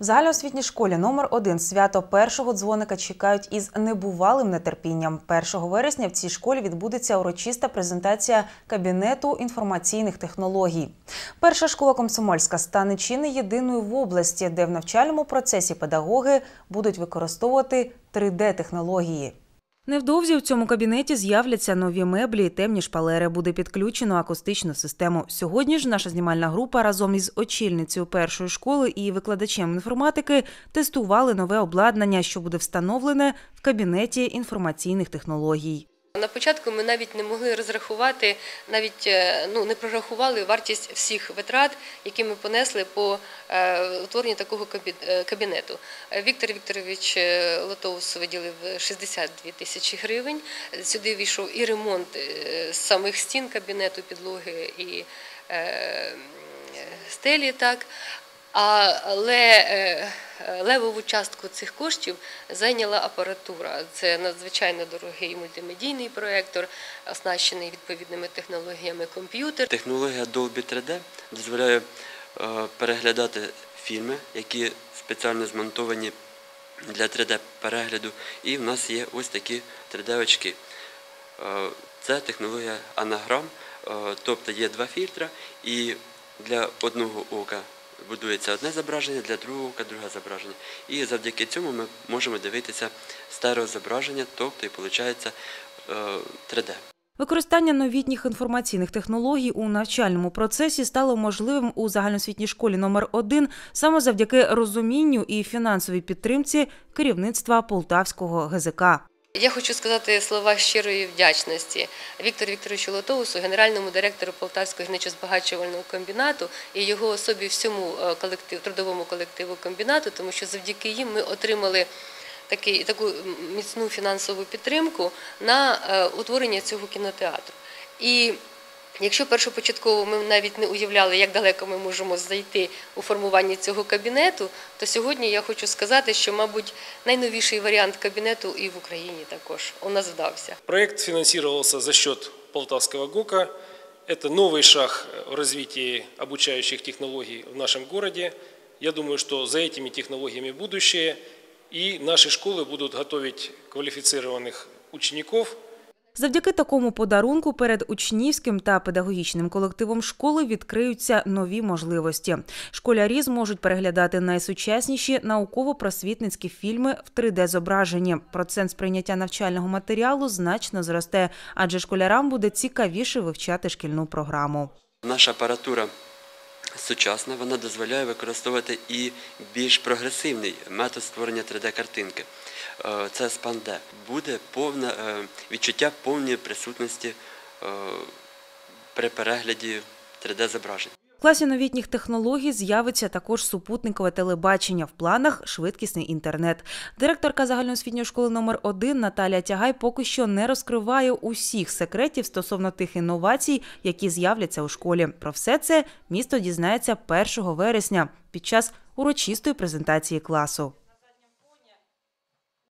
В загальноосвітній школі номер 1 свято першого дзвоника чекають із небувалим нетерпінням. 1 вересня в цій школі відбудеться урочиста презентація кабінету інформаційних технологій. Перша школа комсомольська стане чи не єдиною в області, де в навчальному процесі педагоги будуть використовувати 3D-технології. Невдовзі в цьому кабінеті з'являться нові меблі і темні шпалери. Буде підключено акустичну систему. Сьогодні ж наша знімальна група разом із очільницею першої школи і викладачем інформатики тестували нове обладнання, що буде встановлене в кабінеті інформаційних технологій. На початку ми навіть не могли розрахувати, навіть е, ну не прорахували вартість всіх витрат, які ми понесли по е, утворенню такого е, кабінету. Віктор Вікторович Лотоус виділив 62 тисячі гривень. Сюди війшов і ремонт самих стін кабінету, підлоги і стелі. Так. Але е, е, левову частку цих коштів зайняла апаратура. Це надзвичайно дорогий мультимедійний проєктор, оснащений відповідними технологіями комп'ютер. Технологія Dolby 3D дозволяє е, переглядати фільми, які спеціально змонтовані для 3D-перегляду. І в нас є ось такі 3D-очки. Е, Це технологія анаграм, тобто є два фільтри, і для одного ока будується одне зображення, для другого друге зображення. І завдяки цьому ми можемо дивитися стереозображення, тобто і виходить 3D. Використання новітніх інформаційних технологій у навчальному процесі стало можливим у загальноосвітній школі номер 1 саме завдяки розумінню і фінансовій підтримці керівництва Полтавського ГЗК. Я хочу сказати слова щирої вдячності Віктору Вікторовичу Лотоусу, генеральному директору Полтавського гірничо-збагачувального комбінату і його особі всьому колектив, трудовому колективу комбінату, тому що завдяки їм ми отримали такий, таку міцну фінансову підтримку на е, утворення цього кінотеатру. І Якщо першопочатково ми навіть не уявляли, як далеко ми можемо зайти у формуванні цього кабінету, то сьогодні я хочу сказати, що, мабуть, найновіший варіант кабінету і в Україні також у нас вдався. Проект финансировался за счет Полтавского ГОКа. Это новый шаг в развитии обучающих технологий в нашем городе. Я думаю, что за этими технологиями будущее, и наши школы будут готовить квалифицированных учеников – Завдяки такому подарунку перед учнівським та педагогічним колективом школи відкриються нові можливості. Школярі зможуть переглядати найсучасніші науково-просвітницькі фільми в 3D-зображенні. Процент сприйняття навчального матеріалу значно зросте, адже школярам буде цікавіше вивчати шкільну програму. Наша апаратура сучасна, вона дозволяє використовувати і більш прогресивний метод створення 3D-картинки. Е, Це спанде. Буде повне е, відчуття повної присутності е, при перегляді 3D-зображень. Класі новітніх технологій з'явиться також супутникове телебачення в планах швидкісний інтернет. Директорка загальноосвітньої школи номер 1 Наталія Тягай поки що не розкриває усіх секретів стосовно тих інновацій, які з'являться у школі. Про все це місто дізнається 1 вересня під час урочистої презентації класу.